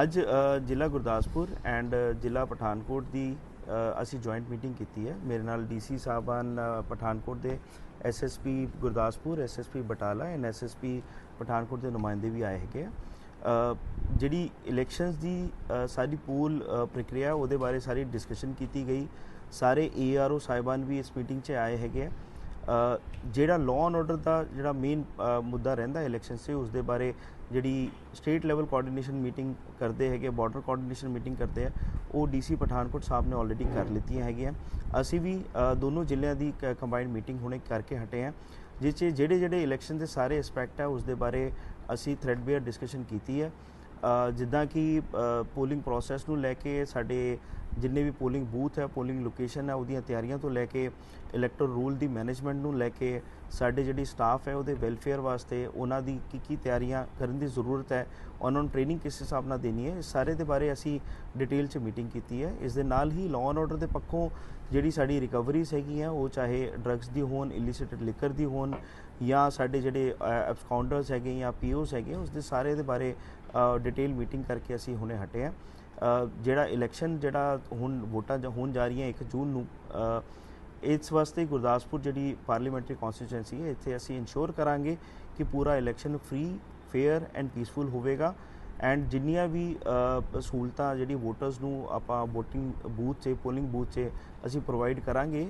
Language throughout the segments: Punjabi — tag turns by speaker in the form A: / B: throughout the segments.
A: ਅੱਜ ਜ਼ਿਲ੍ਹਾ ਗੁਰਦਾਸਪੁਰ ਐਂਡ ਜ਼ਿਲ੍ਹਾ ਪਠਾਨਕੋਟ ਦੀ ਅਸੀਂ ਜੁਆਇੰਟ ਮੀਟਿੰਗ ਕੀਤੀ ਹੈ। ਮੇਰੇ ਨਾਲ ਡੀਸੀ ਸਾਹਿਬਾਨ ਪਠਾਨਕੋਟ ਦੇ SSP Gurdaspur SSP Batala and SSP Pathankot ਦੇ ਨੁਮਾਇੰਦੇ ਵੀ ਆਏ ਹੈਗੇ ਆ। ਜਿਹੜੀ ਇਲੈਕਸ਼ਨਸ ਦੀ ਅ, ਸਾਡੀ ਪੂਲ ਪ੍ਰਕਿਰਿਆ ਉਹਦੇ ਬਾਰੇ ਸਾਰੀ ਡਿਸਕਸ਼ਨ ਕੀਤੀ ਗਈ। ਸਾਰੇ ਏਆਰਓ ਸਾਹਿਬਾਨ ਵੀ ਇਸ ਮੀਟਿੰਗ 'ਚ ਆਏ ਹੈਗੇ ਆ। ਜਿਹੜਾ ਲਾਅ ਐਂਡ ਆਰਡਰ ਦਾ ਜਿਹੜਾ ਮੇਨ ਮੁੱਦਾ ਰਹਿੰਦਾ ਇਲੈਕਸ਼ਨ 'ਚ ਉਸ ਦੇ ਬਾਰੇ ਜਿਹੜੀ ਸਟੇਟ ਲੈਵਲ ਕੋਆਰਡੀਨੇਸ਼ਨ ਮੀਟਿੰਗ ਕਰਦੇ ਹੈਗੇ ਬਾਰਡਰ ਕੋਆਰਡੀਨੇਸ਼ਨ ਮੀਟਿੰਗ ਕਰਦੇ ਆ, ਉਹ ਡੀਸੀ ਪਠਾਨਕੋਟ ਸਾਹਿਬ ਨੇ ਆਲਰੇਡੀ ਕਰ ਲਿੱਤੀਆਂ ਹੈਗੀਆਂ। ਅਸੀਂ ਵੀ ਦੋਨੋਂ ਜ਼ਿਲ੍ਹਿਆਂ ਦੀ ਕੰਬਾਈਨਡ ਮੀਟਿੰਗ ਹੁਣੇ ਕਰਕੇ ਹਟੇ ਆ, ਜਿਸ 'ਚ ਜਿਹੜੇ ਜਿਹੜੇ ਇਲੈਕਸ਼ਨ ਦੇ ਸਾਰੇ ਐਸਪੈਕਟ ਆ ਉਸ ਦੇ ਬਾਰੇ ਅਸੀਂ ਥ੍ਰੈਡਬੇਅਰ ਡਿਸਕਸ਼ਨ ਕੀਤੀ ਹੈ ਜਿੱਦਾਂ ਕਿ ਪੋਲਿੰਗ ਪ੍ਰੋਸੈਸ ਨੂੰ ਲੈ ਕੇ ਸਾਡੇ ਜਿੰਨੇ ਵੀ ਪੋਲਿੰਗ ਬੂਥ ਹੈ ਪੋਲਿੰਗ ਲੋਕੇਸ਼ਨ ਹੈ, ਉਹਦੀਆਂ ਤਿਆਰੀਆਂ ਤੋਂ ਲੈ ਕੇ ਇਲੈਕਟਰ ਰੂਲ ਦੀ ਮੈਨੇਜਮੈਂਟ ਨੂੰ ਲੈ ਕੇ ਸਾਡੇ ਜਿਹੜੀ ਸਟਾਫ ਹੈ, ਉਹਦੇ ਵੈਲਫੇਅਰ ਵਾਸਤੇ ਉਹਨਾਂ ਦੀ ਕੀ ਕੀ ਤਿਆਰੀਆਂ ਕਰਨ ਦੀ ਜ਼ਰੂਰਤ ਹੈ, ਉਹਨਾਂ ਨੂੰ ਟ੍ਰੇਨਿੰਗ ਕਿਸ ਹਿਸਾਬ ਨਾਲ ਦੇਣੀ ਹੈ ਇਸ ਸਾਰੇ ਦੇ ਬਾਰੇ ਅਸੀਂ ਡਿਟੇਲ 'ਚ ਮੀਟਿੰਗ ਕੀਤੀ ਹੈ। ਇਸ ਦੇ ਨਾਲ ਹੀ ਲਾਅ ਐਂਡ ਆਰਡਰ ਦੇ ਪੱਖੋਂ ਜਿਹੜੀ ਸਾਡੀ ਰਿਕਵਰੀਜ਼ ਹੈਗੀਆਂ ਉਹ ਚਾਹੇ ਡਰੱਗਸ ਦੀ ਹੋਣ ਇਲਿਸਿਟਡ ਲਿਕਰ ਦੀ ਹੋਣ ਜਾਂ ਸਾਡੇ ਜਿਹੜੇ ਐਬਸਕਾਊਂਡਰਸ ਹੈਗੇ ਜਾਂ ਪੀਓਸ ਹੈਗੇ, ਉਸ ਦੇ ਸਾਰੇ ਦੇ ਬਾਰੇ ਡਿਟੇਲ ਮੀਟਿੰਗ ਕਰਕੇ ਅਸੀਂ ਹੁਣੇ ਹਟੇ ਆ ਜਿਹੜਾ ਇਲੈਕਸ਼ਨ ਜਿਹੜਾ ਹੁਣ ਵੋਟਾਂ ਹੋਣ ਜਾ ਰਹੀਆਂ 1 ਜੂਨ ਨੂੰ ਇਸ ਵਾਸਤੇ ਗੁਰਦਾਸਪੁਰ ਜਿਹੜੀ ਪਾਰਲੀਮੈਂਟਰੀ ਕਨਸਟੀਟੂਐਂਸੀ ਹੈ, ਇੱਥੇ ਅਸੀਂ ਇਨਸ਼ੋਰ ਕਰਾਂਗੇ ਕਿ ਪੂਰਾ election free fair and peaceful ਹੋਵੇਗਾ। ਐਂਡ ਜਿੰਨੀਆਂ ਵੀ ਸਹੂਲਤਾਂ ਜਿਹੜੀ ਵੋਟਰਸ ਨੂੰ ਆਪਾਂ VOTING ਬੂਥ 'ਚ ਪੋਲਿੰਗ ਬੂਥ 'ਚ ਅਸੀਂ ਪ੍ਰੋਵਾਈਡ ਕਰਾਂਗੇ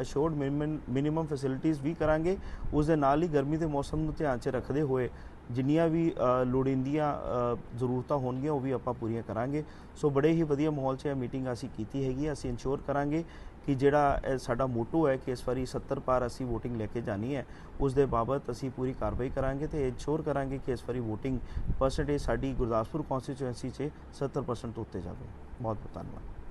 A: ਅਸ਼ੋਰਡ ਮਿਨੀਮਮ ਫੈਸਿਲਿਟੀਆਂ ਵੀ ਕਰਾਂਗੇ ਉਸ ਦੇ ਨਾਲ ਹੀ ਗਰਮੀ ਦੇ ਮੌਸਮ ਨੂੰ ਧਿਆਨ 'ਚ ਰੱਖਦੇ ਹੋਏ ਜਿੰਨੀਆਂ ਵੀ ਲੋੜੀਂਦੀਆਂ ਜ਼ਰੂਰਤਾਂ ਹੋਣਗੀਆਂ, ਉਹ ਵੀ ਆਪਾਂ ਪੂਰੀਆਂ ਕਰਾਂਗੇ। ਸੋ ਬੜੇ ਹੀ ਵਧੀਆ ਮਾਹੌਲ 'ਚ ਇਹ ਮੀਟਿੰਗ ਅਸੀਂ ਕੀਤੀ ਹੈਗੀ ਹੈ। ਅਸੀਂ ਇਨਸ਼ੋਰ ਕਰਾਂਗੇ ਕਿ ਜਿਹੜਾ ਇਹ ਸਾਡਾ ਮੋਟੋ ਹੈ ਕਿ ਇਸ ਵਾਰੀ 70 ਪਾਰ ਅਸੀਂ VOTING ਲੈ ਕੇ ਜਾਣੀ ਹੈ, ਉਸ ਦੇ ਬਾਬਤ ਅਸੀਂ ਪੂਰੀ ਕਾਰਵਾਈ ਕਰਾਂਗੇ ਤੇ ਇਨਸ਼ੋਰ ਕਰਾਂਗੇ ਕਿ ਇਸ ਵਾਰੀ VOTING ਪਰਸੈਂਟੇਜ ਸਾਡੀ ਗੁਰਦਾਸਪੁਰ ਕਨਸਟੀਚੁਐਂਸੀ 'ਚ 70% ਤੋਂ ਉੱਤੇ ਜਾਵੇ। ਬਹੁਤ ਬਹੁਤ ਧੰਨਵਾਦ।